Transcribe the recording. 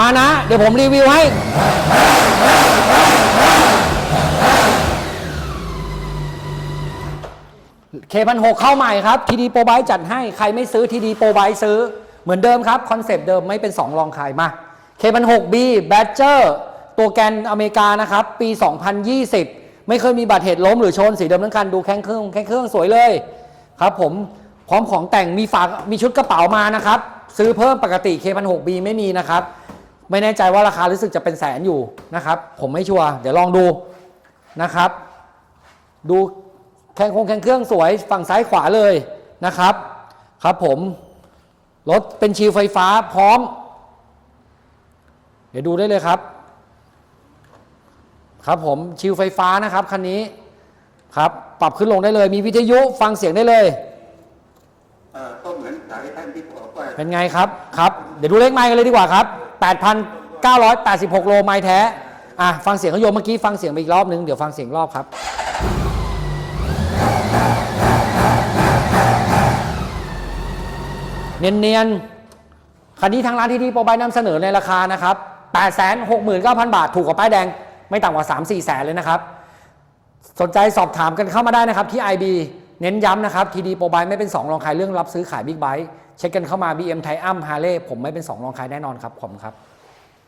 มานะ เดี๋ยวผมรีวิวให้ เคพันหกเข้าใหม่ครับทีดีโปรไบจัดให้ ใครไม่ซื้อทีดีโปรไบซื้อ เหมือนเดิมครับ คอนเซปต์เดิมไม่เป็น 2 รองใครมาเคพันหกบีแบดเจอร์ตัวแกนอเมริกานะครับ ปี 2020 ไม่เคยมีบาดเหตุล้มหรือชนสีเดิมทั้งคันดูแข้งเครื่องแข้งเครื่องสวยเลยครับผมพร้อมของแต่งมีฝากมีชุดกระเป๋ามานะครับ ซื้อเพิ่มปกติเคพันหกบีไม่มีนะครับ ไม่แน่ใจว่าราคารู้สึกจะเป็นแสนอยู่นะครับ ผมไม่ชัวร์เดี๋ยวลองดูนะครับ ดูแข้งคงแข้งเครื่องสวยฝั่งซ้ายขวาเลยนะครับ ครับผม รถเป็นชิลไฟฟ้าพร้อม เดี๋ยวดูได้เลยครับ ครับผมชิลไฟฟ้านะครับคันนี้ครับ ปรับขึ้นลงได้เลย มีวิทยุฟังเสียงได้เลย เหมือนสายท่านที่บอกว่าเป็นไงครับครับ เดี๋ยวดูเลขไมล์กันเลยดีกว่าครับ 8,986 โลไมล์แท้อะฟังเสียงเขาโยมเมื่อกี้ฟังเสียงไปอีกรอบนึง เดี๋ยวฟังเสียงรอบครับเนียนๆคันนี้ทางร้านที่ดีโปรไบนำเสนอในราคานะครับ 869,000 บาท ถูกกว่าป้ายแดง ไม่ต่ำกว่า 3-4 แสนเลยนะครับ สนใจสอบถามกันเข้ามาได้นะครับที่ IB เน้นย้ำนะครับทีดีโปรไบไม่เป็น 2 รองใครเรื่องรับซื้อขายบิ๊กไบค์เช็คกันเข้ามา BM ไทอัมฮาร์เลย์ผมไม่เป็น 2 รองใครแน่นอนครับผมครับ